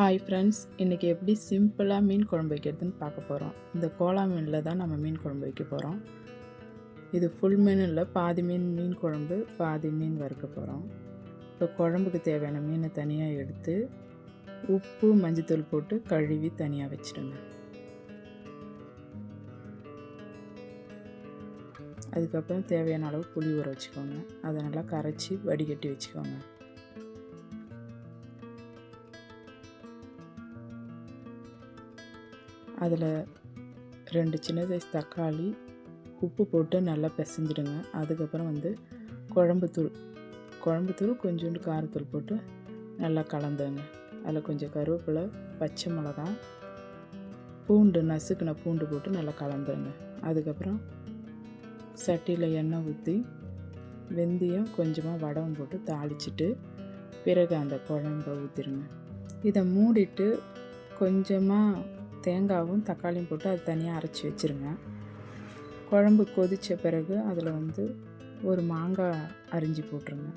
Hi friends இன்றைக்கி எப்படி சிம்பிளாக மீன் குழம்பு வைக்கிறதுன்னு பார்க்க போகிறோம் இந்த கோலா மீனில் தான் நம்ம மீன் குழம்பு வைக்க போகிறோம் இது ஃபுல் மீன் இல்லை பாதி மீன் மீன் குழம்பு பாதி மீன் வறுக்க போகிறோம் இப்போ குழம்புக்கு தேவையான மீனை தனியாக எடுத்து உப்பு மஞ்சத்தூள் போட்டு கழுவி தனியாக வச்சிடுங்க. அதுக்கப்புறம் தேவையான அளவு புளி ஊற வச்சுக்கோங்க. அதை நல்லா கரைச்சி வடிகட்டி வச்சுக்கோங்க. அதில் ரெண்டு சின்ன சைஸ் தக்காளி உப்பு போட்டு நல்லா பிசைஞ்சிடுங்க. அதுக்கப்புறம் வந்து குழம்புத்தூள் குழம்புத்தூள் கொஞ்சோண்டு காரத்தூள் போட்டு நல்லா கலந்துங்க அதில் கொஞ்சம் கருவேப்பிலை பச்சை மிளகாய் பூண்டு நசுக்கின பூண்டு போட்டு நல்லா கலந்துருங்க. அதுக்கப்புறம் சட்டியில் எண்ணெய் ஊற்றி வெந்தயம் கொஞ்சமாக வடவும் போட்டு தாளிச்சிட்டு பிறகு அந்த குழம்ப ஊற்றிடுங்க இதை மூடிட்டு கொஞ்சமாக தேங்காவும் தக்காளியும் போட்டு அது தனியாக அரைச்சி வச்சுருங்க. குழம்பு கொதித்த பிறகு அதில் வந்து ஒரு மாங்காய் அரிஞ்சு போட்டுருங்க.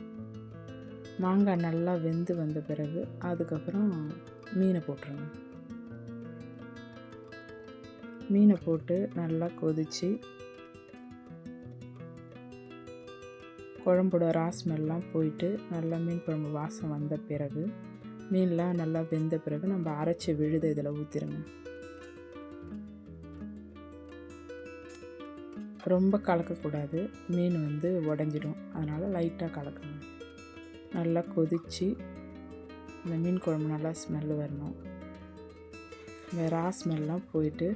மாங்காய் நல்லா வெந்து வந்த பிறகு அதுக்கப்புறம் மீனை போட்டுருங்க. மீனை போட்டு நல்லா கொதித்து குழம்போட ராஸ்மெல்லாம் போயிட்டு நல்லா மீன் குழம்பு வாசம் வந்த பிறகு மீன்லாம் நல்லா வெந்த பிறகு நம்ம அரைச்சி விழுத இதில் ஊற்றிடுங்க ரொம்ப கலக்கக்கூடாது. மீன் வந்து உடஞ்சிடும். அதனால் லைட்டாக கலக்கணும் நல்லா கொதித்து இந்த மீன் குழம்பு நல்லா ஸ்மெல் வரணும். இந்த ரா ஸ்மெல்லாம் போயிட்டு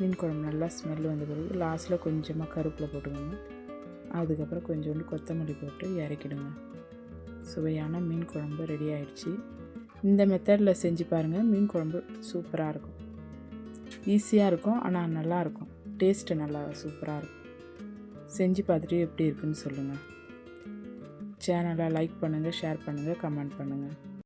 மீன் குழம்பு நல்லா ஸ்மெல் வந்த பிறகு லாஸ்ட்டில் கொஞ்சமாக கருப்பில் போட்டுக்கோங்க. அதுக்கப்புறம் கொஞ்சோண்டு கொத்தமல்லி போட்டு இறக்கிடுங்க. சுவையான மீன் குழம்பு ரெடி ஆயிடுச்சு. இந்த மெத்தடில் செஞ்சு பாருங்கள் மீன் குழம்பு சூப்பராக இருக்கும். ஈஸியாக இருக்கும். ஆனால் நல்லாயிருக்கும் டேஸ்ட்டு நல்லா சூப்பராக இருக்கும். செஞ்சு பார்த்துட்டு எப்படி இருக்குன்னு சொல்லுங்கள் சேனலை லைக் பண்ணுங்கள் ஷேர் பண்ணுங்கள் கமெண்ட் பண்ணுங்கள்